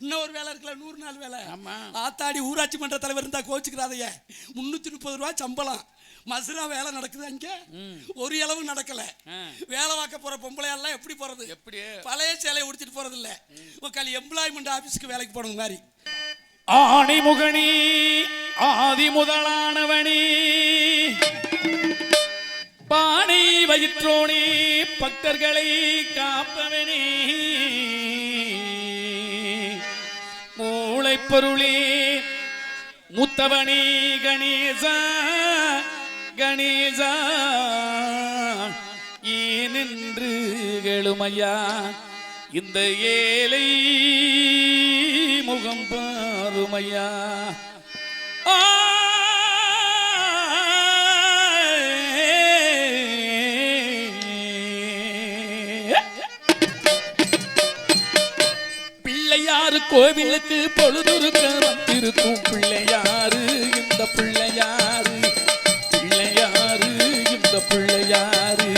இன்னும் ஒரு வேலை இருக்குல்ல நூறு நாள் வேலை. ஆத்தாடி ஊராட்சி மன்ற தலைவர் இருந்தா கோச்சுக்கிறாதைய முன்னூத்தி முப்பது ரூபா சம்பளம். மசுரா வேலை நடக்குது அங்க ஒரு அளவு நடக்கல. வேலை பார்க்க போற பொம்பளை எல்லாம் எப்படி போறது? எப்படி? பழைய சேலையை உடுத்திட்டு போறது இல்ல உக்கால் எம்ப்ளாய்மெண்ட் ஆபீஸ்க்கு வேலைக்கு போனது மாதிரி. ஆணிமுகனி ஆதி முதலானவனி பானை வயிற்றோனே பக்தர்களை காப்பவனே. மூளை பொருளே கணேசா கணேசா ஏனென்று எழுமையா இந்த ஏழை முகம் பாருமையா ஆ! பிள்ளையாரு கோவிலுக்கு பொழுதுருக்க வந்திருக்கும் பிள்ளையாரு இந்த பிள்ளையாரு பிள்ளையாரு இந்த பிள்ளையாரு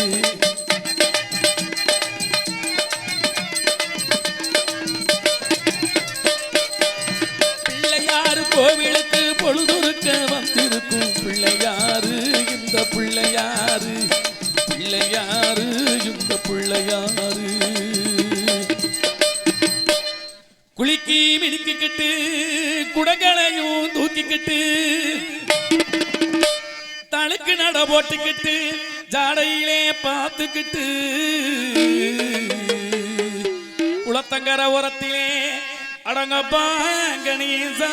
பிள்ளையாரு கோவிலுக்கு பொழுதுருக்க வந்திருக்கும் பிள்ளையாரு இந்த பிள்ளையாரு பிள்ளையாரு இந்த பிள்ளையாரு குளிக்கி மினுக்கிக்கிட்டு குடங்களையும் தூக்கிக்கிட்டு தழுக்கு நட போட்டுக்கிட்டு ஜாடையிலே பார்த்துக்கிட்டு குளத்தங்கர உரத்திலே அடங்கப்பா கணேசா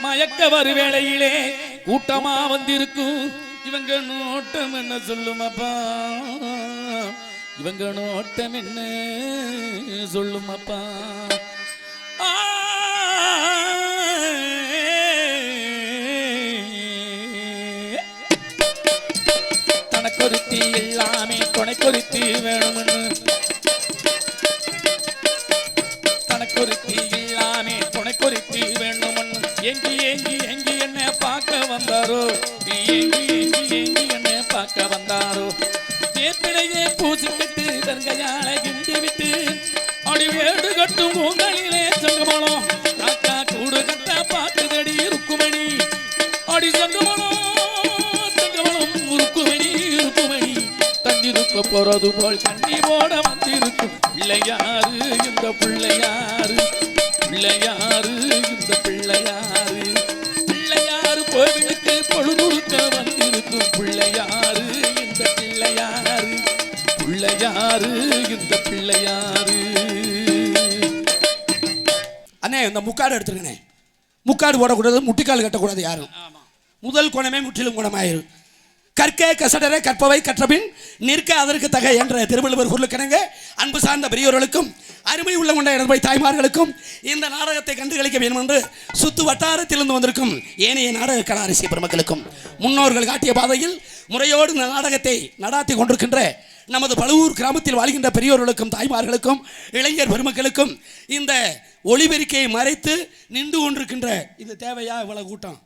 மயக்க வரு வேளையிலே கூட்டமா வந்திருக்கும். இவங்க நோட்டம் என்ன சொல்லுமாப்பா? இவங்க நோட்டம் என்ன சொல்லுமாப்பா? துணைக்கொருத்தி வேணும்னு தனக்கொருத்தி இல்லாமே துணைக்கொருத்தி வேணும்னு எங்கி எங்கி எங்கி என்ன பார்க்க வந்தாரோ? எங்கி எங்கி எங்கி என்ன பார்க்க வந்தாரோ? வேப்பிலையே பூசிக்கிட்டு தங்கையால கிண்டி விட்டு அடி வேடு கட்டும் உங்களிலே சங்கமலம் போறது போல் தண்ணி போட வந்திருக்கும். பிள்ளையாரு இந்த பிள்ளையாரு. பிள்ளையாரு இந்த பிள்ளையாரு. பிள்ளையாரு கோவிலுக்கு பொழுதுருக்க வந்திருக்கும். பிள்ளையாரு இந்த பிள்ளையாரு. பிள்ளையாரு இந்த பிள்ளையாரு. அண்ணே இந்த முக்காடு எடுத்துருங்கண்ணே. முக்காடு போடக்கூடாது முட்டிக்கால் கட்டக்கூடாது யாரும். முதல் குணமே முற்றிலும் குணமாயிரும் கற்க கசடர கற்பவை கற்றபின் நிற்க அதற்கு தக என்ற திருவள்ளுவர் பொருளுக்கிணங்க அன்பு சார்ந்த பெரியோர்களுக்கும் அருமை உள்ள கொண்ட எனது தாய்மார்களுக்கும் இந்த நாடகத்தை கண்டுகளிக்க வேண்டும் என்று சுத்து வட்டாரத்திலிருந்து வந்திருக்கும் ஏனைய நாடக கலாரிசி பெருமக்களுக்கும் முன்னோர்கள் காட்டிய பாதையில் முறையோடு இந்த நாடகத்தை நடாத்தி கொண்டிருக்கின்ற நமது பழுவூர் கிராமத்தில் வாழ்கின்ற பெரியோர்களுக்கும் தாய்மார்களுக்கும் இளைஞர் பெருமக்களுக்கும் இந்த ஒளிபெருக்கையை மறைத்து நின்று கொண்டிருக்கின்ற இது தேவையா இவ்வளவு கூட்டம்.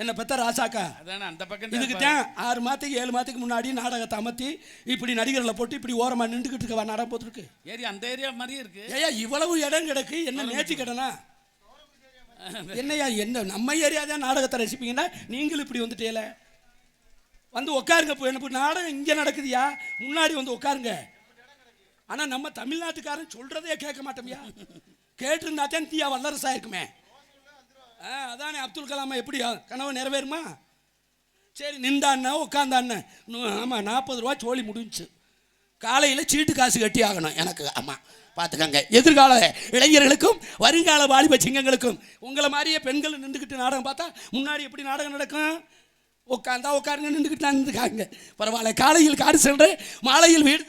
என்ன பெத்த ராசாக்கா அதானே அந்த பக்கம் இதுக்கு தான் ஆறு மாதத்துக்கு ஏழு மாதத்துக்கு முன்னாடி நாடகத்தை அமர்த்தி இப்படி நடிகர்களை போட்டு இப்படி ஓரமா நின்றுக்கிட்டு இருக்க நாடகம் போட்டுருக்கு. ஏரியா அந்த ஏரியா மாதிரியே இருக்கு. ஏயா இவ்வளவு இடம் கிடக்கு என்ன நேர்த்தி கடனா? என்னய்யா என்ன நம்ம ஏரியா தான் நாடகத்தை ரசிப்பீங்கன்னா நீங்களும் இப்படி வந்துட்டேல. வந்து உட்காருங்க இப்போ எனக்கு நாடகம் இங்கே நடக்குதுயா முன்னாடி வந்து உட்காருங்க ஆனால் நம்ம தமிழ்நாட்டுக்காரன் சொல்றதே கேட்க மாட்டோம்யா. கேட்டிருந்தா தான் தீயா வல்லரசா இருக்குமே. ஆ அதானே அப்துல் கலாமா எப்படி கனவு நிறைவேறுமா? சரி நின்றாண்ண உட்காந்தாண்ண ஆமாம் நாற்பது ரூபா சோழி முடிஞ்சுச்சு. காலையில் சீட்டு காசு கட்டி ஆகணும். எனக்கு ஆமாம் பார்த்துக்கங்க எதிர்கால இளைஞர்களுக்கும் வருங்கால வாலிப சிங்கங்களுக்கும் உங்களை மாதிரியே பெண்கள் நின்றுக்கிட்டு நாடகம் பார்த்தா முன்னாடி எப்படி நாடகம் நடக்கும்? உட்காந்தா உட்காருங்க நின்றுக்கிட்டு நின்றுக்காங்க பரவாயில்ல காலையில் காடு சென்று மாலையில் வீடு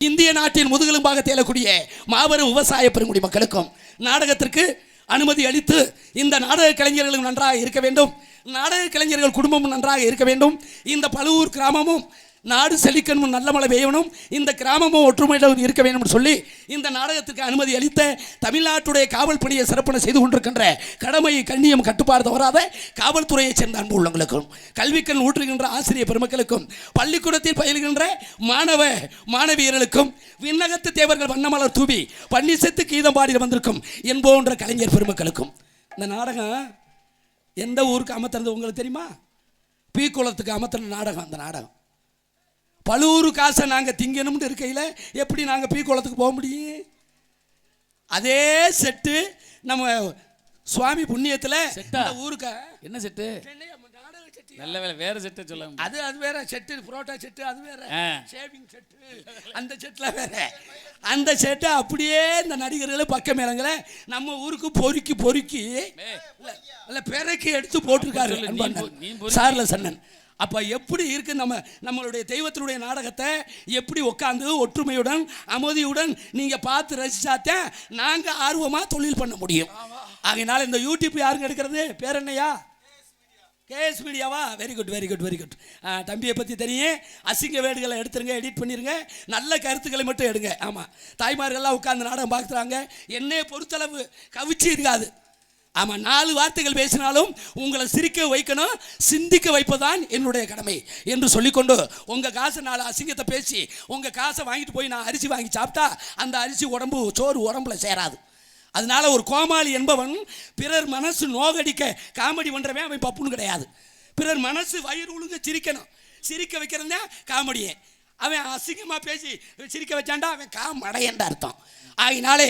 இந்திய நாட்டின் முதுகெலும்பாக தேலக்கூடிய மாபெரும் விவசாய பெருங்குடி மக்களுக்கும் நாடகத்திற்கு அனுமதி அளித்து இந்த நாடக கலைஞர்களும் நன்றாக இருக்க வேண்டும். நாடக கலைஞர்கள் குடும்பமும் நன்றாக இருக்க வேண்டும். இந்த பழுவூர் கிராமமும் நாடு செழிக்கணும் நல்ல மழை பெய்யணும். இந்த கிராமமும் ஒற்றுமையில் இருக்க வேண்டும் சொல்லி இந்த நாடகத்திற்கு அனுமதி அளித்த தமிழ்நாட்டுடைய காவல் பணியை சிறப்பன செய்து கொண்டிருக்கின்ற கடமை கண்ணியம் கட்டுப்பாடு தவறாத காவல்துறையைச் சேர்ந்த அன்பு உள்ளவங்களுக்கும் கல்விக்கண் ஊற்றுகின்ற ஆசிரியர் பெருமக்களுக்கும் பள்ளிக்கூடத்தில் பயில்கின்ற மாணவ மாணவியர்களுக்கும் விண்ணகத்து தேவர்கள் வண்ணமலர் தூவி பன்னிசத்து கீதம் பாடி வந்திருக்கும் என்போன்ற கலைஞர் பெருமக்களுக்கும். இந்த நாடகம் எந்த ஊருக்கு அமர்த்துறது உங்களுக்கு தெரியுமா? பீ குளத்துக்கு அமர்த்தின நாடகம் அந்த நாடகம். பழுவூரு காசை நாங்கள் திங்கணும்னு இருக்கையில் எப்படி நாங்கள் பீ குளத்துக்கு போக முடியும்? அதே செட்டு நம்ம சுவாமி புண்ணியத்தில் ஊருக்கு? என்ன செட்டு நல்ல வேலை வேற செட்டை சொல்ல அது அது வேற செட்டு புரோட்டா செட்டு அது வேற. ஷேவிங் செட்டு அந்த செட்டில் வேற. அந்த செட்டை அப்படியே இந்த நடிகர்களை பக்க மேளங்களை நம்ம ஊருக்கு பொறுக்கி பொறுக்கி இல்ல, பிறக்கி எடுத்து போட்டிருக்காரு சார்ல சன்னன் அப்போ எப்படி இருக்கு நம்ம நம்மளுடைய தெய்வத்தினுடைய நாடகத்தை? எப்படி உட்காந்து ஒற்றுமையுடன் அமைதியுடன் நீங்கள் பார்த்து ரசிச்சாத்தான் நாங்கள் ஆர்வமாக தொழில் பண்ண முடியும். ஆகையினால இந்த யூடியூப் யாருங்க எடுக்கிறது? பேர் என்னையா? KS மீடியாவா? Very good very good very good தம்பியை பற்றி தெரியும். அசிங்க வேடுகளை எடுத்துருங்க எடிட் பண்ணிடுங்க நல்ல கருத்துக்களை மட்டும் எடுங்க. ஆமாம் தாய்மார்கள்லாம் உட்காந்து நாடகம் பார்க்குறாங்க. என்னையை பொறுத்தளவு கவிச்சு இருக்காது. ஆமாம் நாலு வார்த்தைகள் பேசினாலும் உங்களை சிரிக்க வைக்கணும் சிந்திக்க வைப்பதுதான் என்னுடைய கடமை என்று சொல்லிக்கொண்டு உங்கள் காசை நாலு அசிங்கத்தை பேசி உங்கள் காசை வாங்கிட்டு போய் நான் அரிசி வாங்கி சாப்பிட்டா அந்த அரிசி உடம்பு சோறு உடம்புல சேராது. அதனால ஒரு கோமாளி என்பவன் பிறர் மனசு நோகடிக்க காமெடி பண்ணுறவன் அவன் பப்புன்னு கிடையாது. பிறர் மனசு வயிறு உழுங்க சிரிக்கணும். சிரிக்க வைக்கிறதா காமெடியே. அவன் அசிங்கமா பேசி சிரிக்க வச்சாண்டா அவன் காமடையன்ற அர்த்தம். ஆகினாலே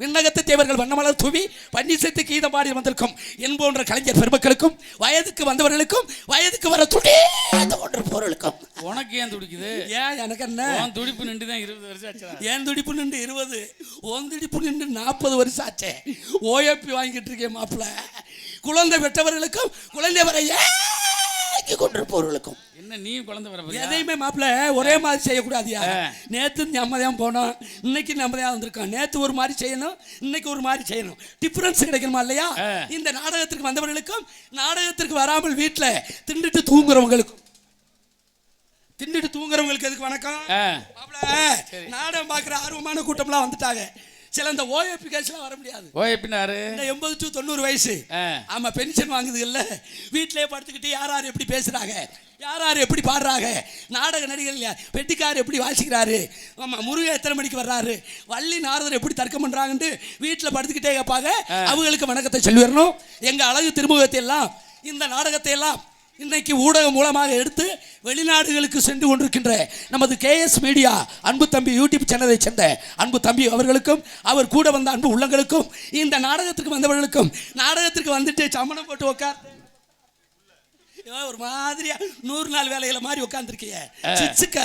விண்ணகத்து தேவர்கள் வண்ணமலர் தூவி பன்னிசத்து கீதம் பாடி வந்திருக்கும். என்போன்ற கலைஞர் பெருமக்களுக்கும் வயதுக்கு வந்தவர்களுக்கும் வயதுக்கு வர துடித்து கொண்டிருப்பவர்களுக்கும் உனக்கு ஏன் துடிக்குது? ஏன் எனக்கு என்ன? உன் துடிப்பு நின்று தான் இருபது வருஷம் ஆச்சா ஏன் துடிப்பு நின்று இருபது? உன் துடிப்பு நின்று நாற்பது வருஷம் ஆச்சே. ஓஎப்பி வாங்கிட்டு இருக்கேன் மாப்பிள்ள. குழந்தை பெற்றவர்களுக்கும் குழந்தை வர ஏங்கி கொண்டிருப்பவர்களுக்கும். என்ன நீ குழந்தை வர போறியா? எதையுமே மாப்பிள்ள ஒரே மாதிரி செய்யக்கூடாதியா. நேற்று நம்ம தான் போனோம் இன்னைக்கு நம்ம தான் வந்திருக்கோம். நேற்று ஒரு மாதிரி செய்யணும் இன்னைக்கு ஒரு மாதிரி செய்யணும். டிஃப்ரென்ஸ் கிடைக்கணுமா இல்லையா. இந்த நாடகத்திற்கு வந்தவர்களுக்கும் நாடகத்திற்கு வராமல் வீட்டில் திண்டுட்டு தூங்குறவங்களுக்கும். திண்டுட்டு தூங்குறவங்களுக்கு எதுக்கு வணக்கம்? நாடகம் பார்க்குற ஆர்வமான கூட்டம்லாம் வந்துட்டாங்க. சில இந்த ஓஎப்பி கேஸ்லாம் வர முடியாது. ஓ எப்படின்னாரு இந்த எண்பது டு தொண்ணூறு வயசு. ஆ. ஆமா பென்ஷன் வாங்குது இல்ல வீட்டிலே படுத்துக்கிட்டு யார் யார் எப்படி பேசுறாங்க? யார் யார் எப்படி பாடுறாங்க? நாடக நடிகர் இல்லையா பெட்டிக்கார் எப்படி வாசிக்கிறாரு? ஆமா முருகன் எத்தனை மணிக்கு வர்றாரு? வள்ளி நாரதர் எப்படி தர்க்கம் பண்றாங்கன்ட்டு வீட்டில் படுத்துக்கிட்டே கேட்பாங்க அவங்களுக்கு வணக்கத்தை சொல்லி வரணும் எங்க அழகு திருமுகத்தை எல்லாம் இந்த நாடகத்தை எல்லாம் இன்னைக்கு ஊடகம் மூலமாக எடுத்து வெளிநாடுகளுக்கு சென்று கொண்டிருக்கின்ற நமது கேஎஸ் மீடியா அன்பு தம்பி யூடியூப் சேனலை சேர்ந்த அன்பு தம்பி அவர்களுக்கும் அவர் கூட வந்த அன்பு உள்ளங்களுக்கும் இந்த நாடகத்திற்கு வந்தவர்களுக்கும் நாடகத்திற்கு வந்துட்டு சமணம் போட்டு உட்கார் ஒரு மாதிரியா நூறு நாள் வேலையில மாதிரி உட்காந்துருக்கிய சிச்சுக்க.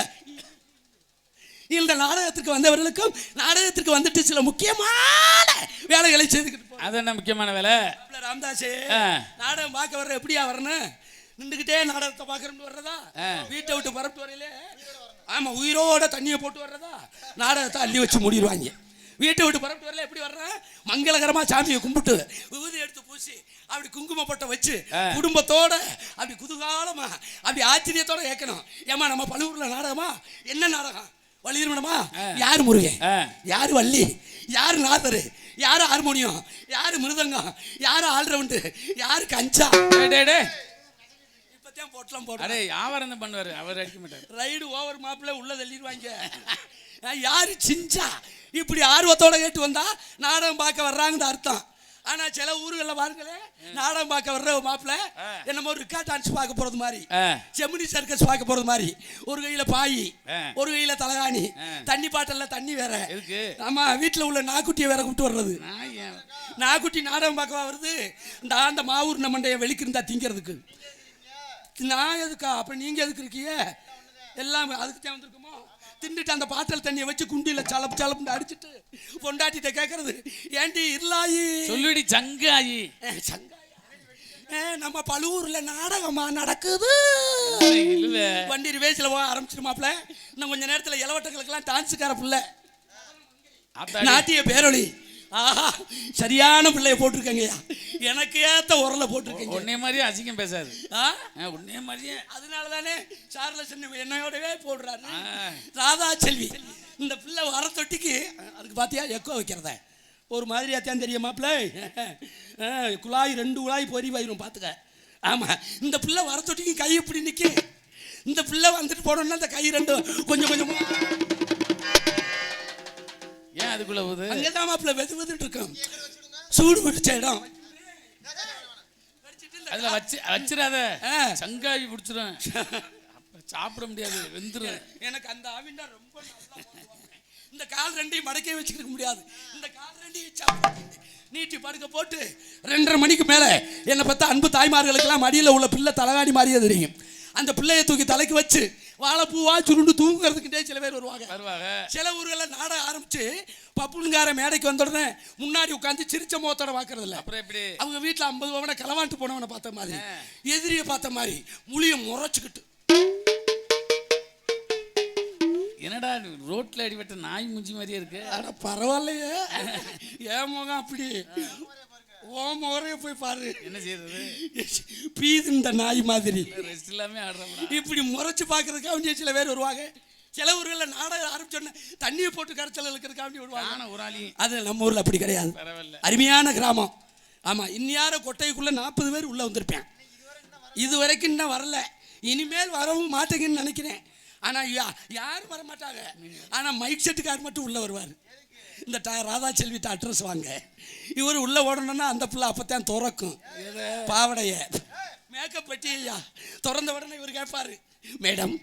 இந்த நாடகத்திற்கு வந்தவர்களுக்கும் நாடகத்திற்கு வந்துட்டு சில முக்கியமான வேலைகளை செய்துக்கிட்டு அது என்ன முக்கியமான வேலை? ராமதாஸ். நாடகம் பார்க்க வர்ற எப்படியா வரணும்? நின்றுக்கிட்டே நாடகத்தை பார்க்கறோம்னு வர்றதா. வீட்டை விட்டு பரப்பிட்டு வரையில? ஆமா உயிரோட தண்ணியை போட்டு வர்றதா? நாடகத்தை அள்ளி வச்சு மூடிடுவாங்க. வீட்டை விட்டு பரப்பிட்டு வரல எப்படி வர்றேன் மங்களகரமா சாமியை கும்பிட்டு விபூதி எடுத்து பூசி அப்படி குங்குமப்பட்டை வச்சு. குடும்பத்தோட அப்படி குதூகாலமா அப்படி ஆச்சரியத்தோட கேட்கணும். ஏமா நம்ம பழுவூர்ல நாடகமா? என்ன நாடகம்? வள்ளிருமணமா யார் முருகன். யார் வள்ளி? யார் நாதரு? யார் ஹார்மோனியம்? யார் மிருதங்கம்? யார் ஆல்ரவுண்டு? யார் கஞ்சா. இப்பதான் போட்டலாம் போடுறேன். வியாபாரம் பண்ணுவாரு அவர் அடிக்க மாட்டார். ரைடு ஓவர் மாப்பிள்ள உள்ள தள்ளிடுவாங்க. யாரு சிஞ்சா? இப்படி ஆர்வத்தோட கேட்டு வந்தா நாடகம் பார்க்க வர்றாங்கன்னு அர்த்தம். ஆனா சில ஊர்களில் பாருங்களேன் நாடகம் பார்க்க வர்ற மாப்பிள்ள என்னமோ ரிக்கா டான்ஸ் பார்க்க போறது மாதிரி. செமினி சர்க்கஸ் பார்க்க போறது மாதிரி. ஒரு கையில பாய். ஒரு கையில தலகாணி. தண்ணி பாட்டல்ல தண்ணி வேற. ஆமா வீட்டுல உள்ள நாக்குட்டியை வேற கூப்பிட்டு வர்றது. நாக்குட்டி நாடகம் பார்க்கவா வருது? இந்த ஆண்ட மாவூர் மண்டைய வெளிக்கிருந்தா திங்கிறதுக்கு. நான் எதுக்கா? அப்ப நீங்க எதுக்கு இருக்கீங்க? எல்லாம் அதுக்கு தான் வந்திருக்குமோ? தின்னுட்டு அந்த பாட்டல் தண்ணியை வச்சு குண்டியில சலப்பு சலப்புன்னு அடிச்சிட்டு பொண்டாட்டிட்ட கேட்கறது ஏண்டி இருளாயி? சொல்லுடி சங்காயி. ஏ, சங்காயா. ஏ, நம்ம பழுவூர்ல நாடகமா நடக்குது? வண்டி ரிவேஸ்ல போக ஆரம்பிச்சிருமாப்ல. இன்னும் கொஞ்ச நேரத்துல இளவட்டங்களுக்கெல்லாம் டான்ஸுக்கார புள்ள. நாட்டிய பேரொளி ஆஹா சரியான பிள்ளைய போட்டிருக்கேங்கய்யா. எனக்கு ஏத்த உரலை போட்டிருக்கீங்க. உன்னைய மாதிரியே அசிங்கம் பேசாது. ஆ? உன்னைய மாதிரியே. அதனால தானே சார்லஸ் என்னையோடவே போடுறாரு. ராதா செல்வி இந்த பிள்ளை வர தொட்டிக்கு அதுக்கு பார்த்தியா எக்கோ வைக்கிறத. ஒரு மாதிரியா தான் தெரியும் மாப்பிள்ள. குழாய் ரெண்டு குழாய் பொறி வயிறும் பார்த்துக்க ஆமாம் இந்த பிள்ளை வர தொட்டிக்கு கை இப்படி நிற்கி இந்த பிள்ளை வந்துட்டு போனோம்னா இந்த கை ரெண்டு கொஞ்சம் கொஞ்சம் ஏன் அதுக்குள்ள போகுது? அங்கே தான் மாப்பிள்ள வெது வெதுட்டு இருக்கும் சூடு பிடிச்ச இடம். அதுல வச்சு வச்சிடாத. சங்காவி பிடிச்சிரும். அப்ப சாப்பிட முடியாது வெந்துரும். எனக்கு அந்த ஆவிண்டா ரொம்ப. இந்த கால் ரெண்டையும் மடக்கே வச்சுக்க முடியாது. இந்த கால் ரெண்டையும் நீட்டி படுக்க போட்டு ரெண்டரை மணிக்கு மேலே என்னை பார்த்தா அன்பு தாய்மார்களுக்கெல்லாம் மடியில் உள்ள பிள்ளை தலகாணி மாதிரியே தெரியும். அந்த பிள்ளையை தூக்கி தலைக்கு வச்சு வாழைப்பூவா சுருண்டு தூங்குறதுக்கிட்டே சில பேர் வருவாங்க. வருவாங்க. சில ஊர்களில் நாடகம் ஆரம்பிச்சு பப்புளுங்கார மேடைக்கு வந்த உடனே முன்னாடி உட்காந்து சிரிச்ச முகத்தோட பார்க்கறது இல்ல அப்புறம் எப்படி? அவங்க வீட்டில் ஐம்பது பவனை களவாண்டு போனவனை பார்த்த மாதிரி எதிரியை பார்த்த மாதிரி முழிய முறைச்சிக்கிட்டு. என்னடா ரோட்ல அடிபட்ட நாய் முஞ்சி மாதிரியே இருக்கு. அட பரவாயில்லையே. என் முகம் அப்படி? ஓ முறைய போய் பாரு. என்ன செய்யறது? பீது இந்த நாய் மாதிரி. ரெஸ்ட் இல்லாம ஆடுறோம்டா இப்படி முறைச்சு பார்க்கறதுக்காக சில பேர் வருவாங்க. சில ஊர்களில் நாடகம் ஆரம்பிச்சோன்னே தண்ணியை போட்டு கரைச்சல் இருக்கிறதுக்காக வருவாங்க. நானும் ஒரு ஆளி. அது நம்ம ஊரில் அப்படி கிடையாது. அருமையான கிராமம். ஆமாம் இந்நியார கொட்டைக்குள்ளே நாற்பது பேர் உள்ளே வந்திருப்பேன். இது வரைக்கும் இன்னும் வரல. இனிமேல் வரவும் மாட்டேங்கன்னு நினைக்கிறேன். ஆனால் யாரும் வர மாட்டாங்க ஆனால் மைக் செட்டுக்கார் மட்டும் உள்ளே வருவார். இந்த டா ராதா செல்விட்ட அட்ரஸ் வாங்க. இவர் உள்ளே ஓடணும்னா அந்த பிள்ளை அப்போத்தான் திறக்கும். பாவடைய. மேக்கப் ஐயா. திறந்த உடனே இவர் கேட்பாரு மேடம்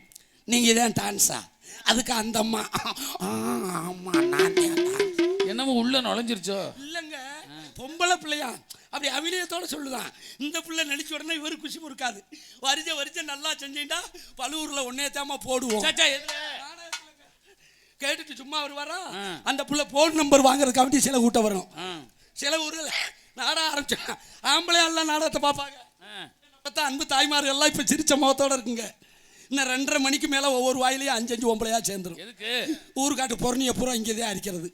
நீங்கள் தான் டான்ஸா அதுக்கு அந்த அம்மா. ஆமாம் நான் தான் dance." என்னமோ உள்ள நுழைஞ்சிருச்சோ? இல்லைங்க. பொம்பளை பிள்ளையா. அப்படி அபிநயத்தோட சொல்லுதான். இந்த பிள்ளை நடிச்ச உடனே இவரு குஷி பொறுக்காது வரிஜ வரிஜ நல்லா செஞ்சீண்டா பழுவூர்ல ஒன்னே தாமா போடுவோம் கேட்டுட்டு சும்மா வருவாரா. அந்த புள்ள போன் நம்பர் வாங்குறதுக்காண்டி சில கூட்டம் வரும் ஆ. சில ஊர்ல நாடகம் ஆரம்பிச்சா ஆம்பளை எல்லாம் நாடகத்தை பார்ப்பாங்க. பார்த்தா அன்பு தாய்மார்கள் எல்லாம் இப்போ சிரிச்ச முகத்தோட இருக்குங்க. இன்னும் ரெண்டரை மணிக்கு மேலே ஒவ்வொரு வாயிலையும் அஞ்சு அஞ்சு ஒம்பளையா சேர்ந்துரும். எதுக்கு? ஊருக்காட்டு பொறணியை பூரா இங்கே தான் அரிக்கிறது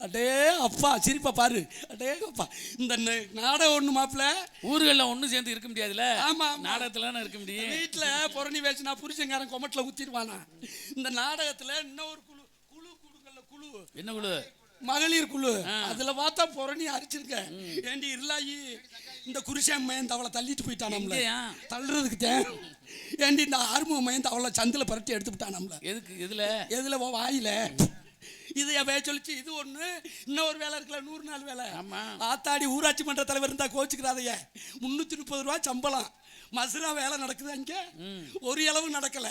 அடே அப்பா சிரிப்பா பாரு. அடே அப்பா இந்த நாடகம் ஒன்று மாப்பிள்ள. ஊர்கள்ல ஒண்ணும் சேர்ந்து இருக்க முடியாதுல்ல? ஆமா, ஆமா. நாடகத்துல இருக்க முடியும். வீட்டில் புறணி பேசினா புருஷங்காரன் கொமட்டில் ஊற்றிடுவானா இந்த நாடகத்தில் இன்னொரு என்ன குழு? மகளிர் குழு. அதில் பார்த்தா புறணி அரிச்சிருக்க. ஏண்டி இருளாயி? இந்த குருஷன் மயன் அவளை தள்ளிட்டு போயிட்டான் நம்மள? தள்ளுறதுக்கு தேன் ஏண்டி இந்த ஆறுமுக மயன் அவளை சந்தில் பரட்டி எடுத்து விட்டான் நம்மள. எதுக்கு? எதுல? எதுல? வாயில. இது என் சொல்லிச்சு. இது ஒண்ணு. இன்னொரு வேலை இருக்குல்ல நூறு நாள் வேலை. ஆமா. ஆத்தாடி ஊராட்சி மன்ற தலைவர் இருந்தா கோச்சுக்கிறாதைய முன்னூத்தி முப்பது ரூபா சம்பளம். மசுரா வேலை நடக்குது அங்க? ஒரு அளவு நடக்கல.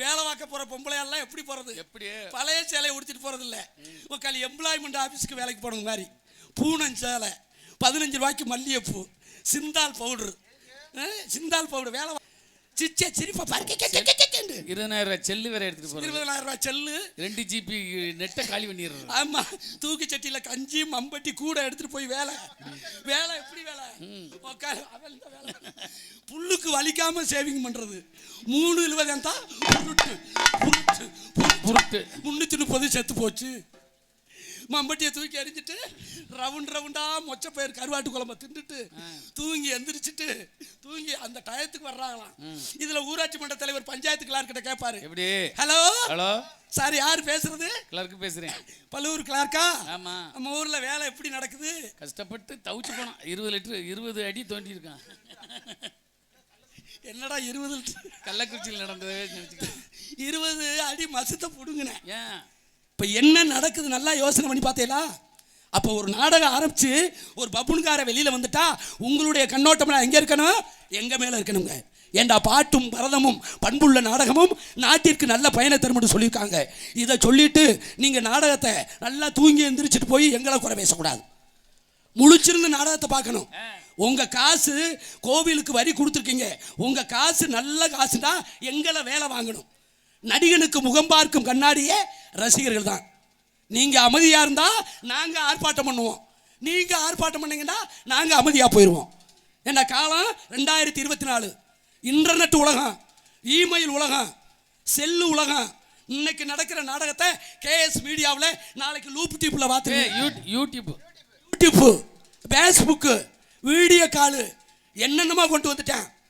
வேலை பார்க்க போற பொம்பளை எல்லாம் எப்படி போறது? எப்படி? பழைய சேலையை உடுத்திட்டு போறது இல்ல உக்கால் எம்ப்ளாய்மெண்ட் ஆஃபீஸ்க்கு வேலைக்கு போனது மாதிரி. பூனம் சேலை. பதினஞ்சு ரூபாய்க்கு மல்லிகைப்பூ. சிந்தால் பவுடர் சிந்தால் பவுடர் வேலை சிச்சே சிரிப்பா பாருங்க இருபதாயிரம் ரூபாய் செல்லு வேற எடுத்துட்டு போறது. இருபதாயிரம் ரூபாய் செல்லு. ரெண்டு ஜிபி நெட்டை காலி பண்ணிடுறது. ஆமா. தூக்கி சட்டியில கஞ்சி மம்பட்டி கூட எடுத்துட்டு போய் வேலை. வேலை எப்படி வேலை? இந்த வேலை. புல்லுக்கு வலிக்காம சேவிங் பண்றது. மூணு இருபது தான் புருட்டு புருட்டு. புருட்டு. முன்னூத்தி முப்பது செத்து போச்சு. மம்பட்டியை தூக்கி எறிஞ்சிட்டு ரவுண்ட் ரவுண்டா மொச்ச பயிர் கருவாட்டு குழம்ப தின்னுட்டு தூங்கி எந்திரிச்சிட்டு தூங்கி அந்த டயத்துக்கு வர்றாங்களாம். இதுல ஊராட்சி மன்ற தலைவர் பஞ்சாயத்து கிளார்கிட்ட கேட்பாரு எப்படி? ஹலோ? ஹலோ? சார் யார் பேசுறது? கிளர்க்கு பேசுறேன். பல்லூர் கிளார்க்கா? ஆமா. நம்ம ஊர்ல வேலை எப்படி நடக்குது? கஷ்டப்பட்டு தவிச்சு போனான். இருபது லிட்டர் இருபது அடி தோண்டி இருக்கான் என்னடா இருபது லிட்டர்? கள்ளக்குறிச்சியில் நடந்ததே இருபது அடி மசத்தை புடுங்கினேன். ஏன்? இப்போ என்ன நடக்குது? நல்லா யோசனை பண்ணி பார்த்தீங்களா அப்போ ஒரு நாடகம் ஆரம்பிச்சு ஒரு பப்புனுக்கார வெளியில வந்துட்டா உங்களுடைய கண்ணோட்டம்லாம் எங்க இருக்கணும்? எங்க மேல இருக்கணுங்க. ஏண்டா பாட்டும் பரதமும் பண்புள்ள நாடகமும் நாட்டிற்கு நல்ல பயனை தரும்னு சொல்லியிருக்காங்க. இதை சொல்லிட்டு நீங்க நாடகத்தை நல்லா தூங்கி எந்திரிச்சிட்டு போய் எங்களை குறை பேசக்கூடாது. முழிச்சிருந்து நாடகத்தை பார்க்கணும். உங்க காசு கோவிலுக்கு வரி கொடுத்துருக்கீங்க. உங்க காசு நல்ல காசுனா எங்களை வேலை வாங்கணும். நடிகனுக்கு முகம் பார்க்கும் கண்ணாடியே ரசிகர்கள் தான் நீங்க அமைதியா இருந்தா நாங்க ஆர்ப்பாட்டம் பண்ணுவோம். நீங்க ஆர்ப்பாட்டம் பண்ணீங்கன்னா நாங்க அமைதியா போயிடுவோம் என்ன காலம்? ரெண்டாயிரத்தி இருபத்தி நாலு. இன்டர்நெட் உலகம் இமெயில் உலகம் செல்லு உலகம். இன்னைக்கு நடக்கிற நாடகத்தை கேஎஸ் மீடியாவில் நாளைக்கு லூப் டியூப்ல பார்த்து ஏய், you- YouTube. YouTube Facebook video call. என்னென்னமோ கொண்டு வந்துட்டேன்.